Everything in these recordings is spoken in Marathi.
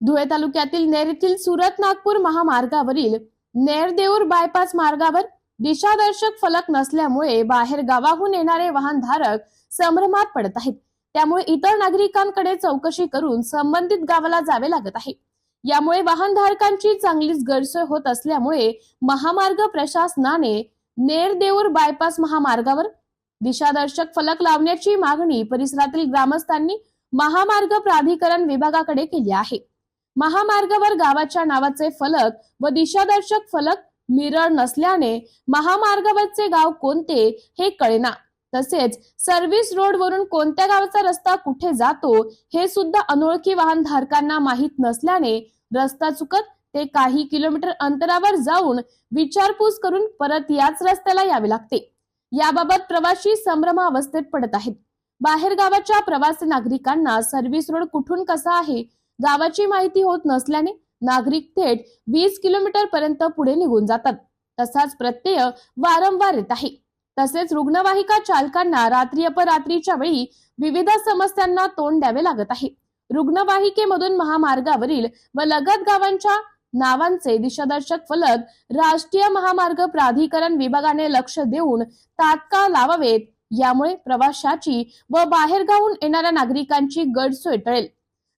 धुळे तालुक्यातील नेर येथील सुरत नागपूर महामार्गावरील नेरदेऊर बायपास मार्गावर दिशादर्शक फलक नसल्यामुळे बाहेर गावाहून येणारे वाहनधारक संभ्रमात पडत आहेत. त्यामुळे इतर नागरिकांकडे चौकशी करून संबंधित गावाला जावे लागत आहे. यामुळे वाहनधारकांची चांगलीच गैरसोय होत असल्यामुळे महामार्ग प्रशासनाने नेरदेऊर बायपास महामार्गावर दिशादर्शक फलक लावण्याची मागणी परिसरातील ग्रामस्थांनी महामार्ग प्राधिकरण विभागाकडे केली आहे. महामार्गावर गावाच्या नावाचे फलक व दिशादर्शक फलक मिरर नसल्याने महामार्गावरचे गाव कोणते हे कळेना. तसेच सर्व्हिस रोड वरून कोणत्या गावाचा रस्ता कुठे जातो हे सुद्धा अनोळखी वाहनधारकांना माहीत नसल्याने रस्ता चुकत ते काही किलोमीटर अंतरावर जाऊन विचारपूस करून परत याच रस्त्याला यावे लागते. याबाबत प्रवासी संभ्रमावस्थेत पडत आहेत. बाहेर गावाच्या प्रवासी नागरिकांना सर्व्हिस रोड कुठून कसा आहे गावाची माहिती होत नसल्याने नागरिक थेट वीस किलोमीटर पर्यंत पुढे निघून जातात. तसाच प्रत्यय वारंवार येत आहे. तसेच रुग्णवाहिका चालकांना रात्री अपरात्रीच्या वेळी विविध समस्यांना तोंड द्यावे लागत आहे. रुग्णवाहिकेमधून महामार्गावरील व लगत गावांच्या नावांचे दिशादर्शक फलक राष्ट्रीय महामार्ग प्राधिकरण विभागाने लक्ष देऊन तात्काळ लावावेत. यामुळे प्रवाशाची व बाहेरगावून येणाऱ्या नागरिकांची गडसोय टळेल.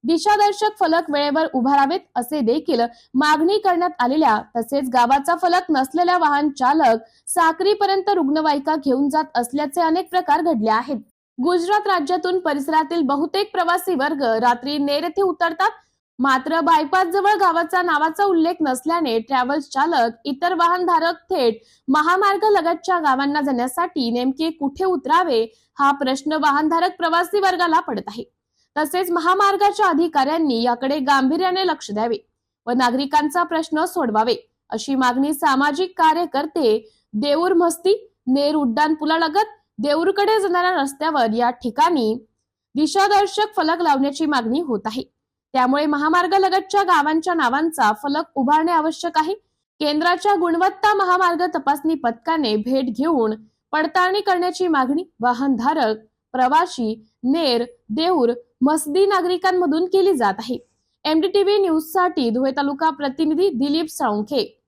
दिशादर्शक फलक वेळेवर उभारावेत असे देखील मागणी करण्यात आलेल्या तसेच गावाचा फलक नसलेल्या वाहन चालक साक्रीपर्यंत रुग्णवाहिका घेऊन जात असल्याचे अनेक प्रकार घडले आहेत. गुजरात राज्यातून परिसरातील बहुतेक प्रवासी वर्ग रात्री नेर येथे उतरतात. मात्र बायपास जवळ गावाचा नावाचा उल्लेख नसल्याने ट्रॅव्हल्स चालक इतर वाहनधारक थेट महामार्ग लगतच्या गावांना जाण्यासाठी नेमके कुठे उतरावे हा प्रश्न वाहनधारक प्रवासी वर्गाला पडत आहे. तसेच महामार्गाच्या अधिकाऱ्यांनी याकडे गांभीर्याने लक्ष द्यावे व नागरिकांचा प्रश्न सोडवावे अशी मागणी सामाजिक कार्यकर्ते देऊर मस्ती नेर उड्डाण पुलालगत देऊरकडे जाणाऱ्या रस्त्यावर या ठिकाणी दिशादर्शक फलक लावण्याची मागणी होत आहे. त्यामुळे महामार्गालगतच्या गावांच्या नावांचा फलक उभारणे आवश्यक आहे. केंद्राच्या गुणवत्ता महामार्ग तपासणी पथकाने भेट घेऊन पडताळणी करण्याची मागणी वाहनधारक प्रवाशी नेर देऊर मसदी नागरिकांमधून केली जात आहे. एमडीटीव्ही न्यूजसाठी धुळे तालुका प्रतिनिधी दिलीप साळुंखे.